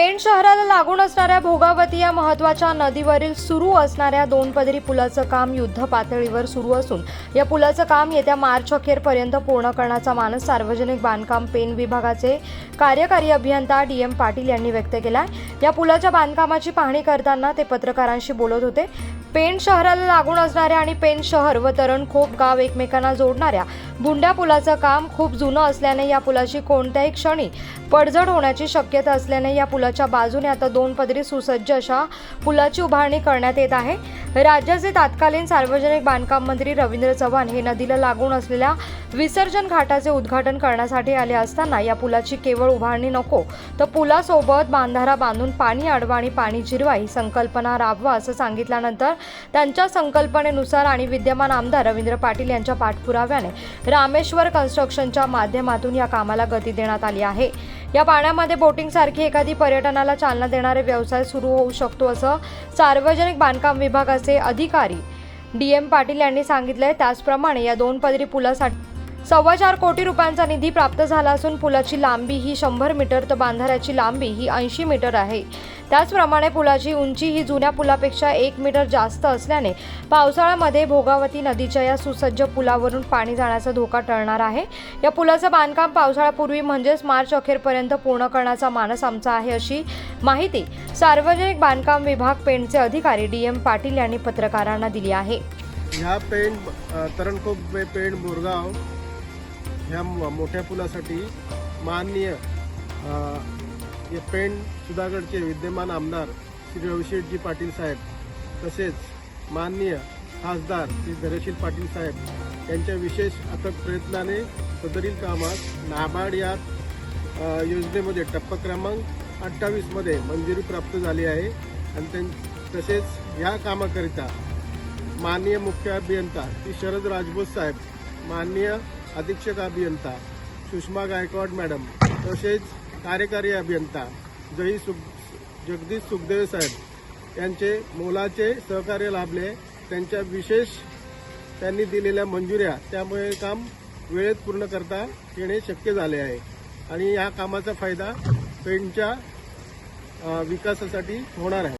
पेण शहराला लागून असणाऱ्या भोगावती या महत्त्वाच्या नदीवरील सुरू असणाऱ्या दोन पदरी पुलाचं काम युद्ध पातळीवर सुरू असून या पुलाचं काम येत्या मार्च अखेरपर्यंत पूर्ण करण्याचा मानस सार्वजनिक बांधकाम पेण विभागाचे कार्यकारी अभियंता डी एम पाटील यांनी व्यक्त केला या पुलाच्या बांधकामाची पाहणी करताना ते पत्रकारांशी बोलत होते. पेण शहराला लागून असणाऱ्या आणि पेण शहर व तरणखोप गाव एकमेकांना जोडणाऱ्या बुंड्या पुलाचं काम खूप जुनं असल्याने या पुलाची कोणत्याही क्षणी पडझड होण्याची शक्यता असल्याने या पुलाच्या बाजूने आता दोन पदरी सुसज्ज अशा पुलाची उभारणी करण्यात येत आहे. राज्याचे तत्कालीन सार्वजनिक बांधकाम मंत्री रवींद्र चव्हाण हे नदीला लागून असलेल्या विसर्जन घाटाचे उद्घाटन करण्यासाठी आले असताना या पुलाची केवळ उभारणी नको तर पुलासोबत बांधारा बांधून पाणी अडवा आणि पाणी जिरवा ही संकल्पना राबवा असं सांगितल्यानंतर त्यांच्या संकल्पनेनुसार आणि विद्यमान आमदार रवींद्र पाटील यांच्या पाठपुराव्याने रामेश्वर कन्स्ट्रक्शनच्या माध्यमातून या कामाला गती देण्यात आली आहे. या पाण्यामध्ये बोटिंग सारखी एखादी पर्यटनाला चालना देणारे व्यवसाय सुरू होऊ शकतो असं सार्वजनिक बांधकाम विभागाचे अधिकारी डी एम पाटील यांनी सांगितलंय. त्याचप्रमाणे या दोन पदरी पुलासाठी सव्वा चार कोटी रुपयांचा निधी प्राप्त झाला असून पुलाची लांबी ही शंभर मीटर तर बांधाऱ्याची लांबी ही ऐंशी मीटर आहे. त्याचप्रमाणे पुलाची उंची ही जुन्या पुलापेक्षा एक मीटर जास्त असल्याने पावसाळ्यामध्ये भोगावती नदीच्या या सुसज्ज पुलावरून पाणी जाण्याचा धोका टळणार आहे. या पुलाचं बांधकाम पावसाळ्यापूर्वी म्हणजेच मार्च अखेरपर्यंत पूर्ण करण्याचा मानस आमचा आहे अशी माहिती सार्वजनिक बांधकाम विभाग पेंटचे अधिकारी डी एम पाटील यांनी पत्रकारांना दिली आहे. ह्या पेंट तरणकोप पेंट बोरगाव ह्या मोठ्या पुलासाठी माननीय हे पेण सुधागडचे विद्यमान आमदार श्री रविशेठजी पाटील साहेब तसेच माननीय खासदार श्री धरेशील पाटील साहेब यांच्या विशेष अथक प्रयत्नाने सदरील कामात नाबार्ड या योजनेमध्ये टप्पा क्रमांक अठ्ठावीसमध्ये मंजुरी प्राप्त झाली आहे. आणि त्यां तसेच ह्या कामाकरिता माननीय मुख्य अभियंता श्री शरद राजभोज साहेब माननीय अधीक्षक अभियंता सुषमा गायकवाड मॅडम तसेच कार्यकारी अभियंता जही सुख जगदीश सुखदेव साहेब यांचे मोलाचे सहकार्य लाभले. त्यांच्या विशेष त्यांनी दिलेल्या मंजुऱ्या त्यामुळे काम वेळेत पूर्ण करता येणे शक्य झाले आहे. आणि या कामाचा फायदा पेंटच्या विकासासाठी होणार आहे.